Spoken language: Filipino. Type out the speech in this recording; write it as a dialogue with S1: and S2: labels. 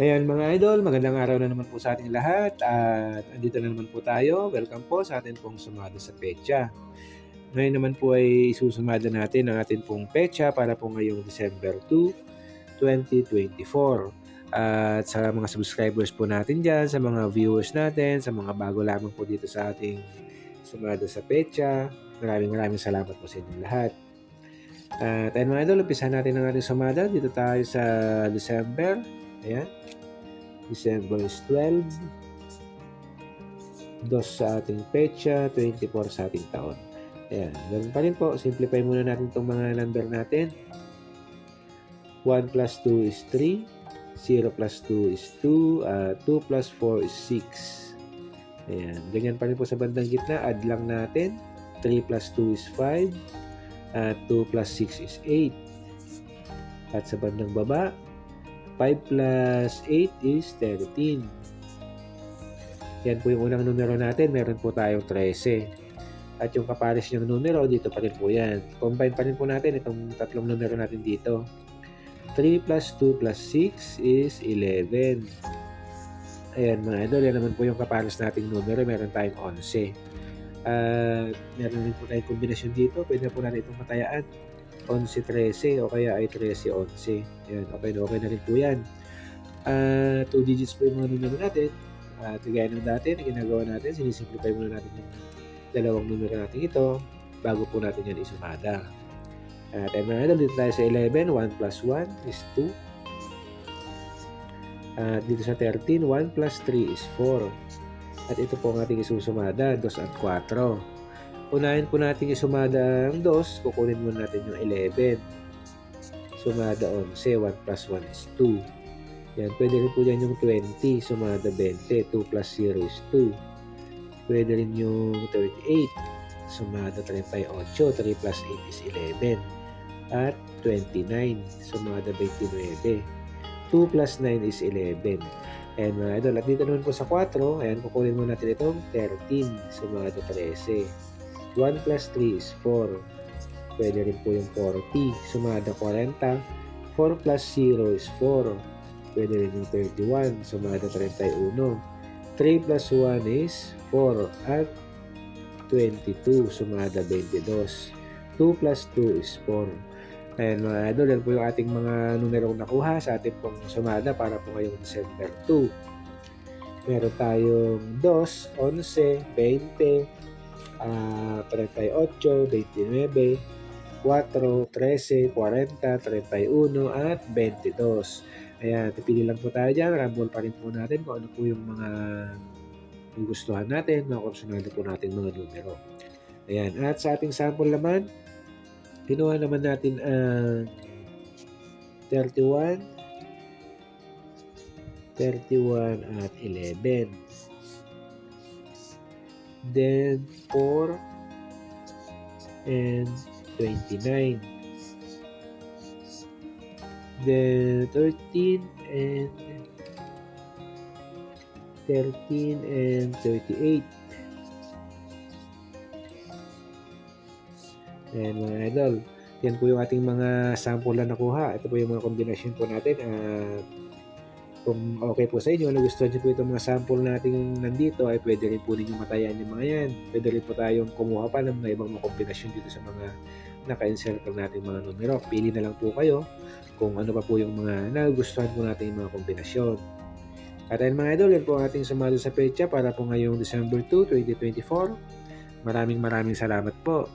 S1: Ayan mga idol, magandang araw na naman po sa ating lahat at andito na naman po tayo. Welcome po sa atin pong sumada sa pecha. Ngayon naman po ay isusumada natin ang atin pong pecha para po ngayong December 2, 2024. At sa mga subscribers po natin dyan, sa mga viewers natin, sa mga bago lamang po dito sa ating sumada sa pecha, maraming maraming salamat po sa inyong lahat. At ayun mga idol, umpisa natin ang ating sumada. Dito tayo sa December. Ayan. December is 12. Dos sa ating pecha, 24 sa ating taon. Ayan. Ganun pa rin po. Simplify muna natin itong mga number natin. 1 plus 2 is 3. 0 plus 2 is 2. Uh, 2 plus 4 is 6. Ayan. Ganyan pa rin po sa bandang gitna. Add lang natin. 3 plus 2 is 5. At 2 plus 6 is 8. At sa bandang baba, 5 plus 8 is 13. Yan po yung unang numero natin. Meron po tayong 13. At yung kapares niyang numero, dito pa rin po yan. Combine pa rin po natin itong tatlong numero natin dito. 3 plus 2 plus 6 is 11. Ayan mga idol, yan naman po yung kapares nating numero. Meron tayong 11. At uh, meron rin po tayong kombinasyon dito. Pwede po natin itong matayaan. 11-13 o kaya ay 13-11. Yan, okay na okay na rin po yan. Uh, two digits po yung mga numero natin. At uh, gaya ng dati na ginagawa natin, sinisimplify muna natin yung dalawang numero natin ito bago po natin yan isumada. At uh, mga idol, dito tayo sa 11, 1 plus 1 is 2. At uh, dito sa 13, 1 plus 3 is 4. At ito po ang ating isusumada, 2 at 4. Unahin po natin isumada ang 2, kukunin muna natin yung 11. Sumada 11, 1 plus 1 is 2. Yan, pwede rin po yan yung 20, sumada 20, 2 plus 0 is 2. Pwede rin yung 38, sumada 38, 3 plus 8 is 11. At 29, sumada 29. 2 plus 9 is 11. Ayan mga idol. At dito naman po sa 4, ayan, kukunin mo natin itong 13, sumada 13. 1 plus 3 is 4. Pwede rin po yung 40, sumada 40. 4 plus 0 is 4. Pwede rin yung 31, sumada 31. 3 plus 1 is 4. At 22, sumada 22. 2 plus 2 is 4. Ayan mga idol, yan po yung ating mga numerong nakuha sa ating pong sumada para po ngayong December 2. Meron tayong 2, 11, 20, uh, 38, 29, 4, 13, 40, 31, at 22. Ayan, pipili lang po tayo dyan. Rumble pa rin po natin kung ano po yung mga gustuhan natin, mga optional po natin mga numero. Ayan, at sa ating sample naman, Kinuha naman natin ang uh, 31, 31 at 11. Then 4 and 29. Then 13 and 13 and 38. Ayan mga idol. Yan po yung ating mga sample na nakuha. Ito po yung mga kombinasyon po natin. At kung okay po sa inyo, nagustuhan nyo po itong mga sample natin nandito, ay pwede rin po ninyo matayan yung mga yan. Pwede rin po tayong kumuha pa ng mga ibang mga kombinasyon dito sa mga naka-encircle natin mga numero. Pili na lang po kayo kung ano pa po yung mga nagustuhan po natin yung mga kombinasyon. At ayun mga idol, yan po ang ating sumado sa pecha para po ngayong December 2, 2024. Maraming maraming salamat po.